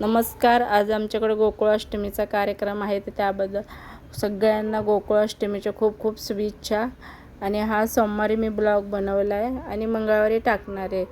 नमस्कार आज आमच्याकडे गोकुळाष्टमीचा कार्यक्रम आहे तर त्याबद्दल सगळ्यांना गोकुळाष्टमीच्या खूप खूप शुभेच्छा. आणि हा सोमवारी मी ब्लॉग बनवला आहे आणि मंगळवारी टाकणार आहे.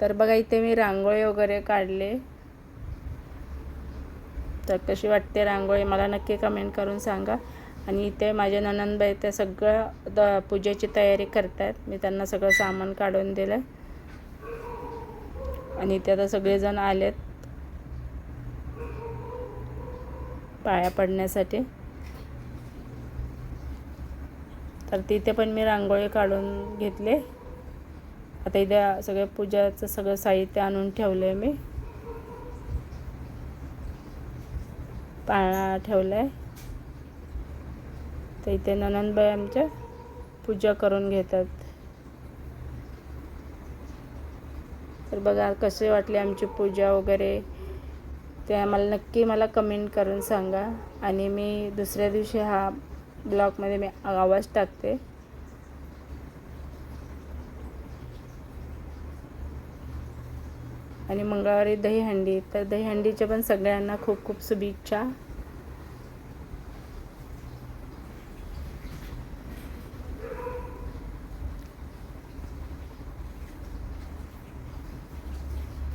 तर बघा इथे मी रांगोळी वगैरे काढले. तर कशी वाटते रांगोळी मला नक्की कमेंट करून सांगा. आणि इथे माझ्या ननंदबाई त्या सगळं द पूजेची तयारी करतायत. मी त्यांना सगळं सामान काढून दिलं आणि इथे आता सगळेजण आलेत. पाया पडण्यासाठी. तर तिथे पण मी रांगोळी काढून घेतले. आता इथे सगळं पूजाचं सगळं साहित्य आणून ठेवलं आहे मी. पाळणा ठेवला आहे तर इथे ननंदबाई आमच्या पूजा करून घेतात. तर बघा कसे वाटले आमची पूजा वगैरे. ते आम्हाला नक्की मला कमेंट करून सांगा. आणि मी दुसऱ्या दिवशी हा ब्लॉगमध्ये मी आवाज टाकते. आणि मंगळवारी दहीहंडी तर दहीहंडीच्या पण सगळ्यांना खूप खूप शुभेच्छा.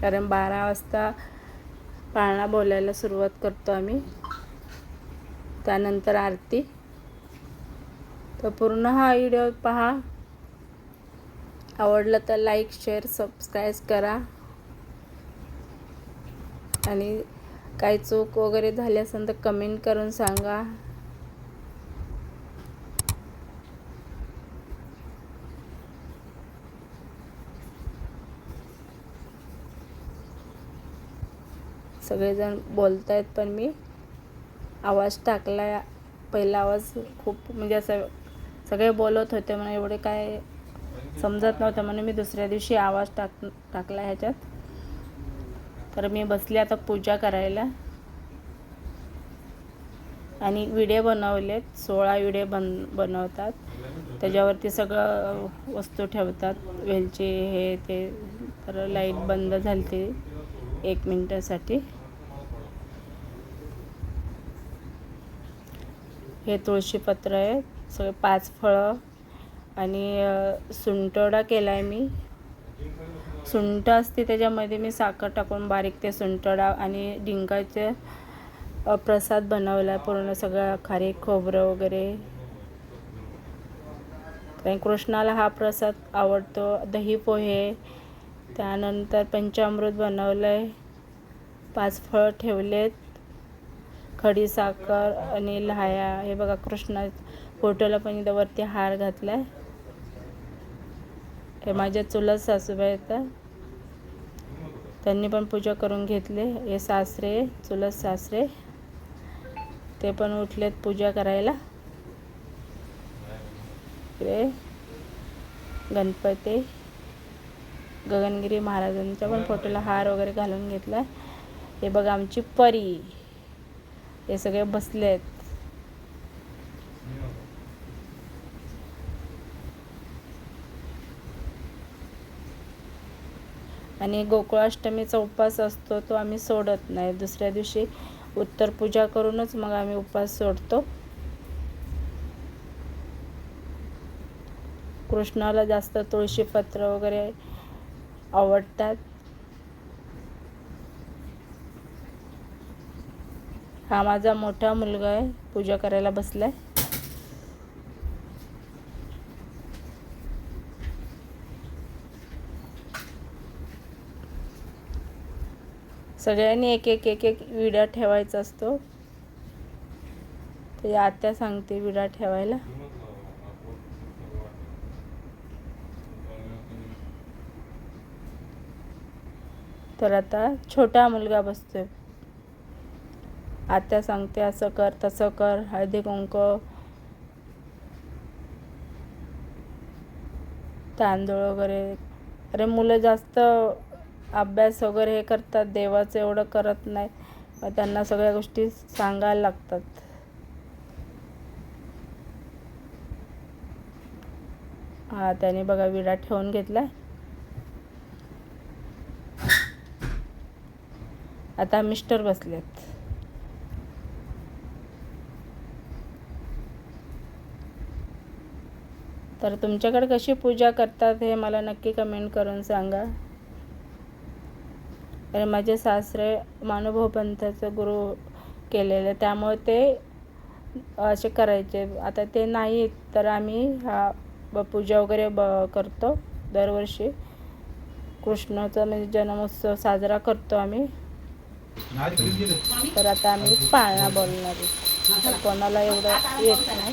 कारण बारा वाजता पाळणा बोलायला सुरुवात करतो आम्ही. त्यानंतर आरती. तर पूर्ण हा व्हिडिओ पहा. आवडलं तर लाईक शेअर सबस्क्राईब करा. आणि काही चूक वगैरे झाली असेल तर कमेंट करून सांगा. सगळेजण बोलत आहेत पण मी आवाज टाकला पहिला आवाज खूप म्हणजे असं सगळे बोलत होते म्हणून एवढे काय समजत नव्हतं म्हणून मी दुसऱ्या दिवशी आवाज टाक टाकला ह्याच्यात. तर मी बसले आता पूजा करायला. आणि विडे बनवलेत सोळा विडे बन बनवतात. त्याच्यावरती सगळं वस्तू ठेवतात वेलची हे ते. तर लाइट बंद झाली एक मिनटासाठी. हे तुळशीपत्र आहे. सगळे पाच फळं आणि सुंटडा केला आहे मी. सुंट असते त्याच्यामध्ये मी साखर टाकून बारीक ते सुंटडा आणि डिंकाचे प्रसाद बनवला पूर्ण सगळं खारे खोबरं वगैरे. कारण कृष्णाला हा प्रसाद आवडतो. दही पोहे त्यानंतर पंचामृत बनवलं आहे पाच फळं ठेवलेत. खडी साखर आणि लहाया हे बघा कृष्णा फोटोला पण इथं वरती हार घातला आहे हे माझ्या चुलत सासूबाई आहेत. त्यांनी पण पूजा करून घेतले. हे सासरे चुलत सासरे ते पण उठलेत पूजा करायला. इकडे गणपती गगनगिरी महाराजांच्या पण फोटोला हार वगैरे घालून घेतला हे बघा आमची परी. हे सगळे बसले आहेत. आणि गोकुळाष्टमीचा उपवास असतो तो आम्ही सोडत नाही. दुसऱ्या दिवशी उत्तर पूजा करूनच मग आम्ही उपवास सोडतो. कृष्णाला जास्त तुळशीपत्र वगैरे आवडतात. हा माझा मोठा मुलगा आहे. पूजा करायला बसला आहे सगळ्यांनी एक एक एक एक विडा ठेवायचा असतो. ते आत्या सांगते विडा ठेवायला. तर आता छोटा मुलगा बसतोय. आत्या सांगते असं कर तसं कर हळदी कुंक तांदूळ वगैरे. अरे मुलं जास्त अभ्यास वगैरे हे करतात देवाचं एवढं करत नाही. त्यांना सगळ्या गोष्टी सांगायला लागतात. हा त्याने बघा विडा ठेवून घेतला आता मिस्टर बसलेत. तर तुमच्याकडे कशी पूजा करतात हे मला नक्की कमेंट करून सांगा. आणि माझे सासरे मानुभव पंथाचं गुरु केलेले त्यामुळे ते असे करायचे. आता ते नाही तर आम्ही हा ब- पूजा वगैरे ब करतो दरवर्षी. कृष्णाचा म्हणजे जन्मोत्सव साजरा करतो आम्ही. तर आता आम्ही पाळणा बोलणार आहे. कोणाला एवढं येत नाही.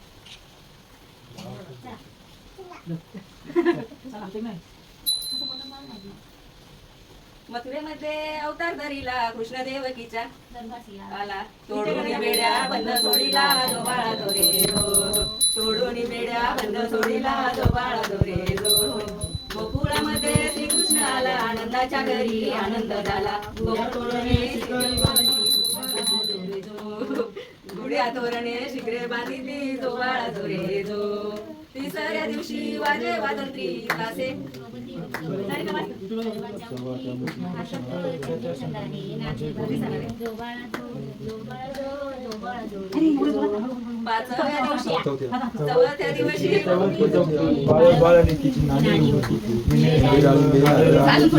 मथुरेमध्ये अवतार धरिला कृष्ण देवकीच्या आला. तोडून बेड्या बंद सोडीला जो बाळा दोरे तोडून बेड्या बंद सोडीला जो बाळा दोरे जो गोकुळामध्ये श्रीकृष्ण आला आनंदाच्या घरी आनंद झाला. गुड्या तोरणे शिखरे बांधिली जो बाळा दोरे जो तिसऱ्या दिवशी वाजे वाजंत्री तासे पाचव्या दिवशी चौथ्या दिवशी चालून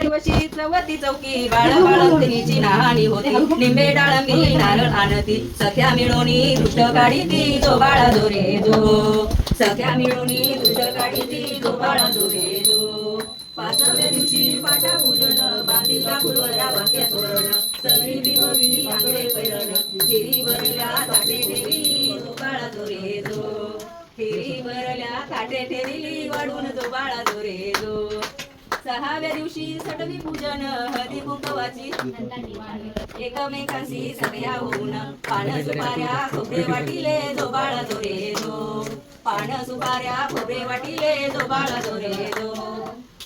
दिवशी चौथी चौकी बाळ बाळंतिनीची नाहाणी होती. निंबे डाळंबी नारळ आणती सख्या मिळवणी दृष्ट काढी ती तो बाळा दोरे जो सख्या मिळून दृष्ट काढी ती तो बाळा दोरे जो पाचव्या दिवशी पाटा पूजन बांधिला फुलवरा वाक्या तोरण. सगळी विभवी आंगडे पैरण. खिरी भरल्या ताटे ठेवी तो बाळा दोरे जो खिरी भरल्या ताटे ठेविली वाढून तो बाळा दोरे जो सहाव्या दिवशी सटवी पूजन हळदी कुंकवाची. एकमेकांशी सगळ्या होऊन पान सुपाऱ्या खोबरे वाटिले जो बाळा दोरे जो. पान सुपाऱ्या खोबरे वाटिले जो बाळा दोरे जो.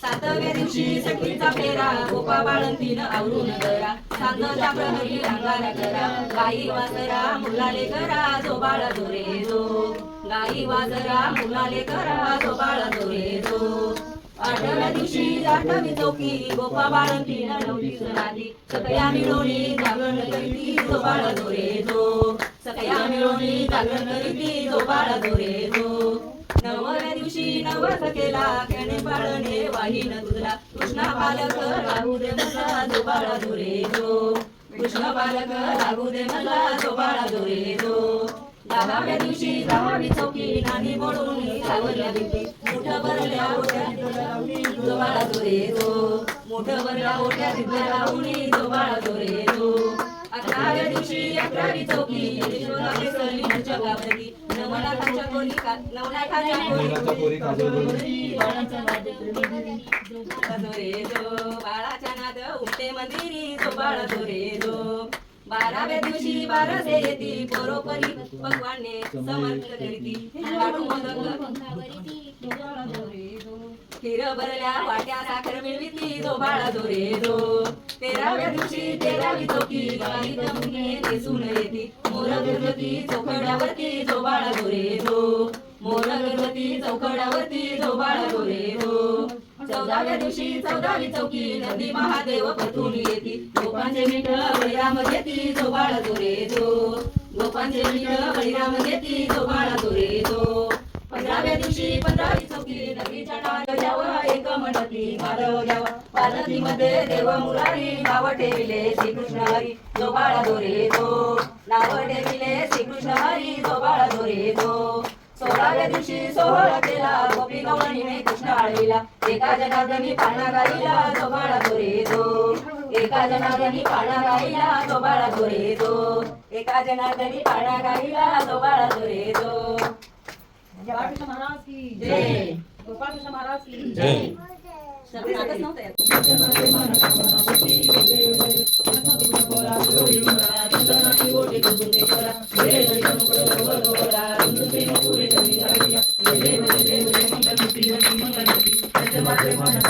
सातव्या दिवशी सटवीचा फेरा गोपा बाळंतीन आवरून करा. सांगता प्रहरी अंगारा करा. गाई वासरा मुलाले करा जो बाळा दोरे जो. गाई वासरा मुलाले करा जो बाळा दोरे जो. आठव्या दिवशी आठवी चौकी गोपा बाळंतीनं नवली राधी सगळ्या मिळवणी जागरण करीती जो बाळ दोरे जो. सगळ्या मिळवणी जागरण करीती जो बाळ दोरे जो. नवव्या दिवशी नवस केला खेणे पाळणे वाहिन तुझला. कृष्णा बालक राहू दे मला जो बाळ दोरे जो. कृष्ण बालक राहू दे मला जो बाळ दोरे जो. दहाव्या दिवशी दहावी चौकी नाणी मोडून सावरल्या भीती मोठं भरल्या ओट्या जो बाळा दोरे जो. मोठं भरल्या ओट्या तिथं लावणी जो बाळा दोरे जो अकराव्या दिवशी अकरावी चौकी यशोदा बेसरली जगावरती. नवनाथाच्या कोली का नवनाथाच्या कोली दोरे जो. बाळाच्या नाद उमटे मंदिरी जो बाळा दोरे जो. बाराव्या दिवशी बारासे येती बरोबरी भगवाने समर्थ करीती. लाडू मोदक खीर भरल्या वाट्या साखर मिळविती जो बाळा दोरे जो. तेराव्या दिवशी तेरावी चौकी बाई जमुने नेसून येती. मोर गणपती चौकड्यावरती जो बाळा दोरे जो. मोर गणपती चौकड्यावरती जो बाळा दोरे जो. चौदाव्या दिवशी चौदावी चौकी नंदी महादेव पथून येती. गोपांचे मीठ बळीराम घेती जो बाळ जो रे जो. गोपांचे मीठ बळीराम घेती जो बाळ जो रे जो. पंधराव्या दिवशी पंधरावी चौकी नदीच्या टाळ एक म्हणती माधव पार्वती मध्ये देव मुरारी नाव ठेविले श्रीकृष्ण हरी जो बाळ दोरे रे जो. नाव ठेविले श्रीकृष्ण हरी जो बाळ दोरे रे जो. सोळाव्या दिवशी सोहळा केला गोपी गवळणीने कृष्ण आळविला एका जनार्दनी पाळणा गाईला जो बाळा एका जनार्दनी पाळणा गाईला जो बाळा एका जनार्दनी पाळणा गाईला जो बाळा जो रे जो बाळकृष्ण महाराज की जय. गोपाळकृष्ण महाराज की जय. सगळे सकस नव्हते यात. जय